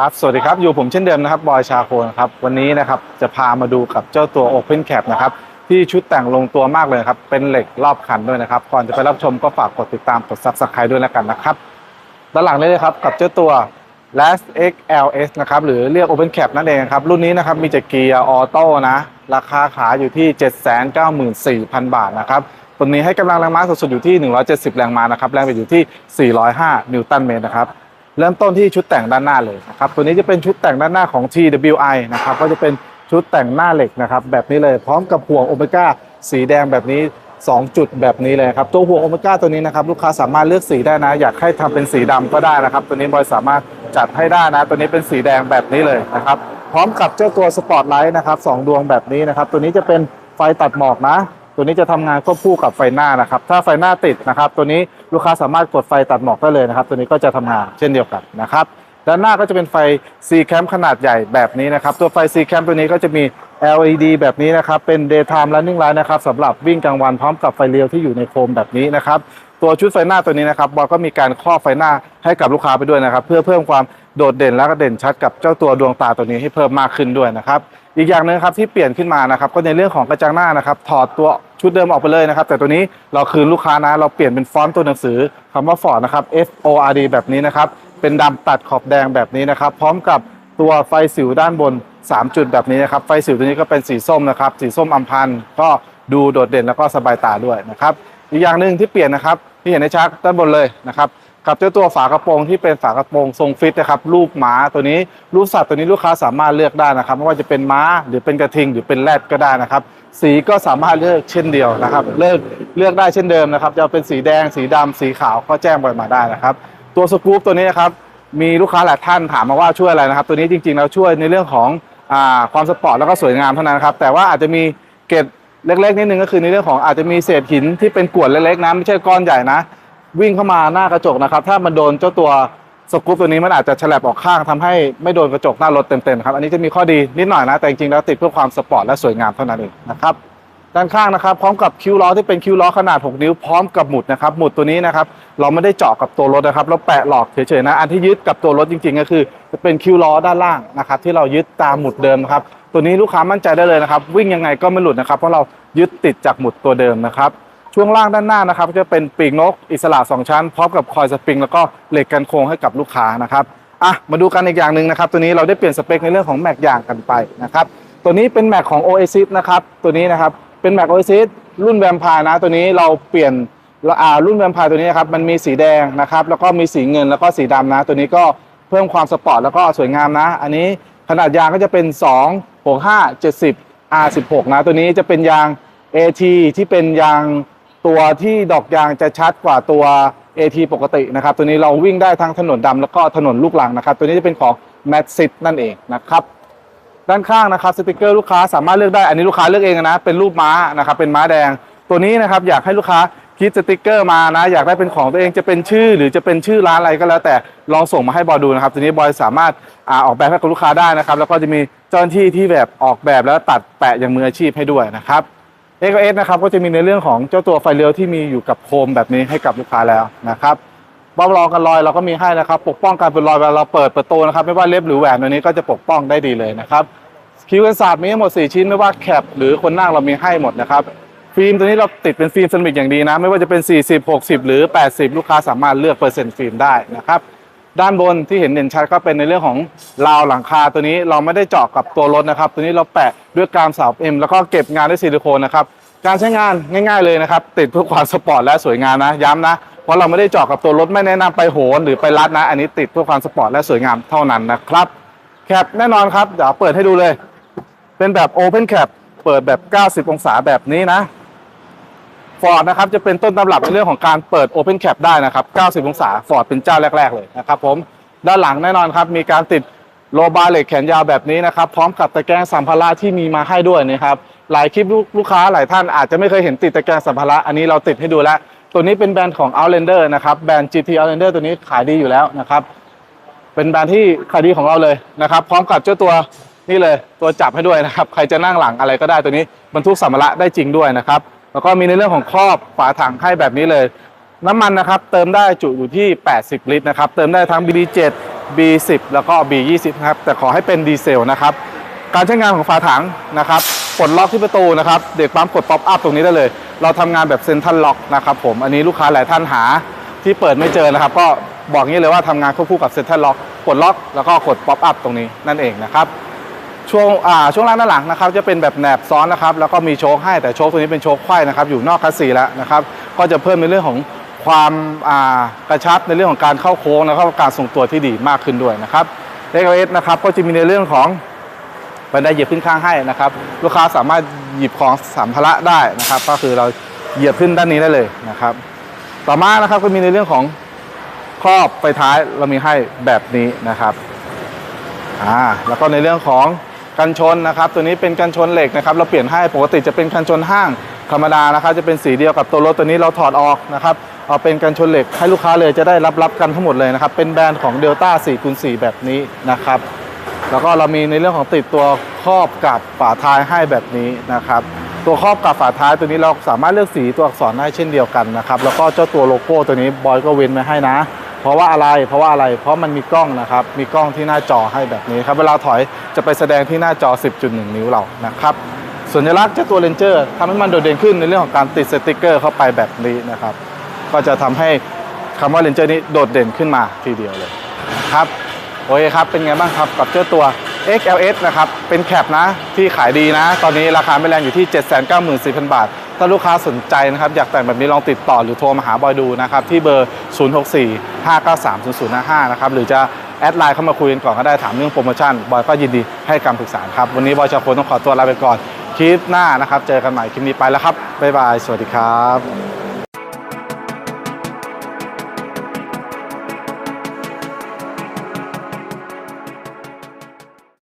ครับ สวัสดีครับ อยู่ผมเช่นเดิมนะครับ บอยชาโคนครับ วันนี้นะครับ จะพามาดูกับเจ้าตัว Open Cap นะครับ ที่ชุดแต่งลงตัวมากเลยครับ เป็นเหล็กรอบคันด้วยนะครับ ก่อนจะไปรับชมก็ฝากกดติดตาม กด Subscribe ด้วยแล้วกันนะครับ ด้านหลังนี้เลยครับ กับเจ้าตัว Last XLS นะครับ หรือเรียก Open Cap นั่นเองครับ รุ่นนี้นะครับ มีจากเกียร์ออโต้นะ ราคาขายอยู่ที่ 794,000 บาทนะครับตัวนี้ให้กำลังแรงม้าสุดๆอยู่ที่ 170 แรงม้านะครับ แรงบิดอยู่ที่ 405 นิวตันเมตรนะครับ เริ่มต้นที่ชุดแต่งด้านหน้าเลยนะครับตัวนี้จะเป็นชุดแต่งด้านหน้าของ TWI นะครับก็จะเป็นชุดแต่งหน้าเหล็กนะครับแบบนี้เลยพร้อมกับห่วงโอเมก้าสีแดงแบบนี้ 2 จุดแบบนี้เลยครับตัวห่วงโอเมก้าตัวนี้นะครับลูกค้าสามารถเลือกสีได้นะ อยากให้ทำเป็นสีดำก็ได้นะครับ ตัวนี้บอยสามารถจัดให้ได้นะ ตัวนี้เป็นสีแดงแบบนี้เลยนะครับพร้อมกับเจ้าตัวสปอตไลท์นะครับสองดวงแบบนี้นะครับตัวนี้จะเป็นไฟตัดหมอกนะ ตัวนี้จะทำงานควบคู่กับไฟหน้านะครับ ถ้าไฟหน้าติดนะครับ ตัวนี้ลูกค้าสามารถกดไฟตัดหมอกได้เลยนะครับ ตัวนี้ก็จะทำงานเช่นเดียวกันนะครับด้านหน้าก็จะเป็นไฟ C cam ขนาดใหญ่แบบนี้นะครับ ตัวไฟ C cam ตัวนี้ก็จะมี LED แบบนี้นะครับ เป็น daytime running light นะครับสำหรับวิ่งกลางวันพร้อมกับไฟเลี้ยวที่อยู่ในโคมแบบนี้นะครับ ตัวชุดไฟหน้าตัวนี้นะครับบอลก็มีการครอบไฟหน้าให้กับลูกค้าไปด้วยนะครับ เพื่อเพิ่มความโดดเด่นและก็เด่นชัดกับเจ้าตัวดวงตาตัวนี้ให้เพิ่มมากขึ้นด้วยนะครับ อีกอย่างหนึงครับที่เปลี่ยนขึ้นมานะครับ ก็ในเรื่องของกระจังหน้านะครับ ถอดตัว ชุดเดิมออกไปเลยนะครับ แต่ตัวนี้เราคืนลูกค้านะเราเปลี่ยนเป็นฟอนต์ตัวหนังสือคำว่าฟอร์ดนะครับ F O R D แบบนี้นะครับ เป็นดำตัดขอบแดงแบบนี้นะครับ พร้อมกับตัวไฟสิวด้านบน 3 จุดแบบนี้นะครับ ไฟสิวตัวนี้ก็เป็นสีส้มนะครับ สีส้มอัมพันธ์ก็ดูโดดเด่นแล้วก็สบายตาด้วยนะครับ อีกอย่างหนึ่งที่เปลี่ยนนะครับที่เห็นในชักด้านบนเลยนะครับกับเจ้าตัวฝากระโปรงที่เป็นฝากระโปรงทรงฟิตนะครับรูปหมาตัวนี้รูปสัตว์ตัวนี้ลูกค้าสามารถเลือกได้นะครับ ไม่ว่าจะเป็นม้าหรือเป็นกระทิงหรือเป็นแรดก็ได้นะครับ สีก็สามารถเลือกเช่นเดียวนะครับ เลือกเลือกได้เช่นเดิมนะครับ จะเป็นสีแดงสีดำสีขาวก็แจ้งบอยมาได้นะครับ ตัวสกู๊ปตัวนี้นะครับมีลูกค้าหลายท่านถามมาว่าช่วยอะไรนะครับ ตัวนี้จริงๆแล้วช่วยในเรื่องของอความสปอร์ตแล้วก็สวยงามเท่านั้นครับแต่ว่าอาจจะมีเกร็ดเล็กๆนิดนึงก็คือในเรื่องของอาจจะมีเศษหินที่เป็นกวดเล็กๆนะไม่ใช่ก้อนใหญ่นะ วิ่งเข้ามาหน้ากระจกนะครับ ถ้ามันโดนเจ้าตัว สกู๊ปตัวนี้มันอาจจะฉลับออกข้างทำให้ไม่โดนกระจกหน้ารถเต็มๆครับอันนี้จะมีข้อดีนิดหน่อยนะแต่จริงๆแล้วติดเพื่อความสปอร์ตและสวยงามเท่านั้นเองนะครับด้านข้างนะครับพร้อมกับคิ้วล้อที่เป็นคิ้วล้อขนาด 6 นิ้วพร้อมกับหมุดนะครับหมุดตัวนี้นะครับเราไม่ได้เจาะกับตัวรถนะครับเราแปะหลอกเฉยๆนะอันที่ยึดกับตัวรถจริงๆ ก็คือจะเป็นคิ้วล้อด้านล่างนะครับที่เรายึดตามหมุดเดิมครับตัวนี้ลูกค้ามั่นใจได้เลยนะครับวิ่งยังไงก็ไม่หลุดนะครับเพราะเรายึดติดจากหมุดตัวเดิมนะครับ ช่วงล่างด้านหน้านะครับจะเป็นปีกนกอิสระสองชั้น พร้อมกับคอยสปริง แล้วก็เหล็กกันโค้งให้กับลูกค้านะครับอะมาดูกันอีกอย่างหนึ่งนะครับ ตัวนี้เราได้เปลี่ยนสเปคในเรื่องของแม็กยางกันไปนะครับตัวนี้เป็นแม็กของ Oasis นะครับตัวนี้นะครับเป็นแม็กโอซิสรุ่นแวมพร์นะ ตัวนี้เราเปลี่ยนเราอ่ารุ่นแวมพร์ตัวนี้นะครับมันมีสีแดงนะครับแล้วก็มีสีเงินแล้วก็สีดำนะ ตัวนี้ก็เพิ่มความสปอร์ตแล้วก็สวยงามนะ อันนี้ขนาดยางก็จะเป็น 2 6 5 70 R16 นะ ตัวนี้จะเป็นยาง AT ที่เป็นยาง ตัวที่ดอกยางจะชัดกว่าตัว AT ปกตินะครับ ตัวนี้เราวิ่งได้ทั้งถนนดำแล้วก็ถนนลูกลังนะครับ ตัวนี้จะเป็นของ m a t s i t นั่นเองนะครับ ด้านข้างนะครับสติกเกอร์ลูกค้าสามารถเลือกได้ อันนี้ลูกค้าเลือกเองนะ เป็นรูปม้านะครับ เป็นม้าแดง ตัวนี้นะครับอยากให้ลูกค้าคิดสติกเกอร์มานะ อยากได้เป็นของตัวเองจะเป็นชื่อ หรือจะเป็นชื่อร้านอะไรก็แล้ว แต่ลองส่งมาให้บอยดูนะครับ ตัวนี้บอยสามารถอาออกแบบให้กับลูกค้าได้นะครับ แล้วก็จะมีเจ้าหน้าที่ที่แบบออกแบบแล้วตัดแปะอย่างมืออาชีพให้ด้วยนะครับ เอเอสนะครับก็จะมีในเรื่องของเจ้าตัวไฟเลี้ยวที่มีอยู่กับโคมแบบนี้ให้กับลูกค้าแล้วนะครับบ้องรองกันรอยเราก็มีให้นะครับ ปกป้องการเป็นรอยเวลาเราเปิดประตูนะครับ ไม่ว่าเล็บหรือแหวนตัวนี้ก็จะปกป้องได้ดีเลยนะครับคิวกันศาสตร์มีทั้งหมด 4 ชิ้นไม่ว่าแคปหรือคนนั่งเรามีให้หมดนะครับฟิล์มตัวนี้เราติดเป็นฟิล์มเซรามิกอย่างดีนะ ไม่ว่าจะเป็น 40 60 หรือ 80 ลูกค้าสามารถเลือกเปอร์เซ็นต์ฟิล์มได้นะครับ ด้านบนที่เห็นเด่นชัดก็เป็นในเรื่องของราวหลังคาตัวนี้เราไม่ได้เจาะกับตัวรถนะครับ ตัวนี้เราแปะด้วยกรามสาวเอ็มแล้วก็เก็บงานด้วยซิลิโคนนะครับการใช้งานง่ายๆเลยนะครับ ติดเพื่อความสปอร์ตและสวยงามนะย้ำนะเพราะเราไม่ได้เจาะกับตัวรถไม่แนะนำไปโหนหรือไปรัดนะ อันนี้ติดเพื่อความสปอร์ตและสวยงามเท่านั้นนะครับแคปแน่นอนครับเดี๋ยวเปิดให้ดูเลย เป็นแบบ Open Cap เปิดแบบ 90 องศาแบบนี้นะ ฟอร์ดนะครับจะเป็นต้นตำรับในเรื่องของการเปิด Open Cap ได้นะครับ 90 องศาฟอร์ดเป็นเจ้าแรก ๆ เลยนะครับผมด้านหลังแน่นอนครับ มีการติดโลบาร์เหล็กแขนยาวแบบนี้นะครับ พร้อมกับตะแกรงสัมภาระที่มีมาให้ด้วยนะครับหลายคลิปลูกลูกค้าหลายท่านอาจจะไม่เคยเห็นติดตะแกรงสัมภาระอันนี้เราติดให้ดูแล้ว ตัวนี้เป็นแบรนด์ของ Outlander นะครับแบรนด์ GT Outlander ตัวนี้ขายดีอยู่แล้วนะครับเป็นแบรนด์ที่ขายดีของเราเลยนะครับพร้อมกับเจ้าตัวนี่เลยตัวจับให้ด้วยนะครับ ใครจะนั่งหลังอะไรก็ได้ตัวนี้บรรทุกสัมภาระได้จริงด้วยนะครับ แล้วก็มีในเรื่องของครอบฝาถังให้แบบนี้เลย น้ำมันนะครับเติมได้จุอยู่ที่ 80 ลิตรนะครับเติมได้ทั้ง BD7 B10 แล้วก็ B20 นะครับแต่ขอให้เป็นดีเซลนะครับการใช้งานของฝาถังนะครับปลดล็อกที่ประตูนะครับเด็กปั๊มกดป๊อปอัพตรงนี้ได้เลย เราทำงานแบบเซ็นทรัลล็อกนะครับผมอันนี้ลูกค้าหลายท่านหาที่เปิดไม่เจอนะครับ ก็บอกงี้เลยว่าทำงานควบคู่กับเซ็นทรัลล็อกกดล็อกแล้วก็กดป๊อปอัพตรงนี้นั่นเองนะครับ ช่วงอ่าช่วงล่างด้านหลังนะครับจะเป็นแบบแหนบซ้อนนะครับแล้วก็มีโชคให้แต่โชคตัวนี้เป็นโชคไขว้นะครับอยู่นอกคัสซีแล้วนะครับก็จะเพิ่มในเรื่องของความอ่ากระชับในเรื่องของการเข้าโค้งแล้วก็การทรงตัวที่ดีมากขึ้นด้วยนะครับเล็กเอสนะครับก็จะมีในเรื่องของบันไดเหยียบขึ้นข้างให้นะครับลูกค้าสามารถหยิบของสัมภาระได้นะครับ ก็คือเราเหยียบขึ้นด้านนี้ได้เลยนะครับ ต่อมานะครับก็มีในเรื่องของครอบไฟท้ายเรามีให้แบบนี้นะครับอ่าแล้วก็ในเรื่องของ กันชนนะครับ ตัวนี้เป็นกันชนเหล็กนะครับ เราเปลี่ยนให้ปกติจะเป็นกันชนห้างธรรมดานะครับ จะเป็นสีเดียวกับตัวรถตัวนี้เราถอดออกนะครับเอาเป็นกันชนเหล็กให้ลูกค้าเลยจะได้รับรับกันทั้งหมดเลยนะครับ เป็นแบรนด์ของเดลต้า4คูณ4แบบนี้นะครับ แล้วก็เรามีในเรื่องของติดตัวครอบกับฝาท้ายให้แบบนี้นะครับตัวครอบกับฝาท้ายตัวนี้เราสามารถเลือกสีตัวอักษรได้เช่นเดียวกันนะครับ แล้วก็เจ้าตัวโลโก้ตัวนี้บอยก็เว้นไว้ให้นะ เพราะว่าอะไรเพราะว่าอะไร เพราะมันมีกล้องนะครับ มีกล้องที่หน้าจอให้แบบนี้ครับ เวลาถอยจะไปแสดงที่หน้าจอ 10.1 นิ้วเรานะครับสัญลักษณ์เจ้าตัวเรนเจอร์ทำให้มันโดดเด่นขึ้นในเรื่องของการติดสติกเกอร์เข้าไปแบบนี้นะครับ ก็จะทำให้คำว่าเรนเจอร์นี้โดดเด่นขึ้นมาทีเดียวเลยครับโอเคครับ เป็นไงบ้างครับกับเจ้าตัว XLS นะครับ เป็นแคปนะที่ขายดีนะ ตอนนี้ราคาไม่แรงอยู่ที่ 794,000 บาท ถ้าลูกค้าสนใจนะครับอยากแต่งแบบนี้ลองติดต่อหรือโทรมาหาบอยดูนะครับที่เบอร์ 0645930055 นะครับหรือจะแอดไลน์เข้ามาคุยกันก่อนก็ได้ถามเรื่องโปรโมชั่นบอยก็ยินดีให้คำปรึกษาครับวันนี้บอยชาโคนต้องขอตัวลาไปก่อนคลิปหน้านะครับ เจอกันใหม่คลิปนี้ไปแล้วครับบ๊ายบายสวัสดีครับ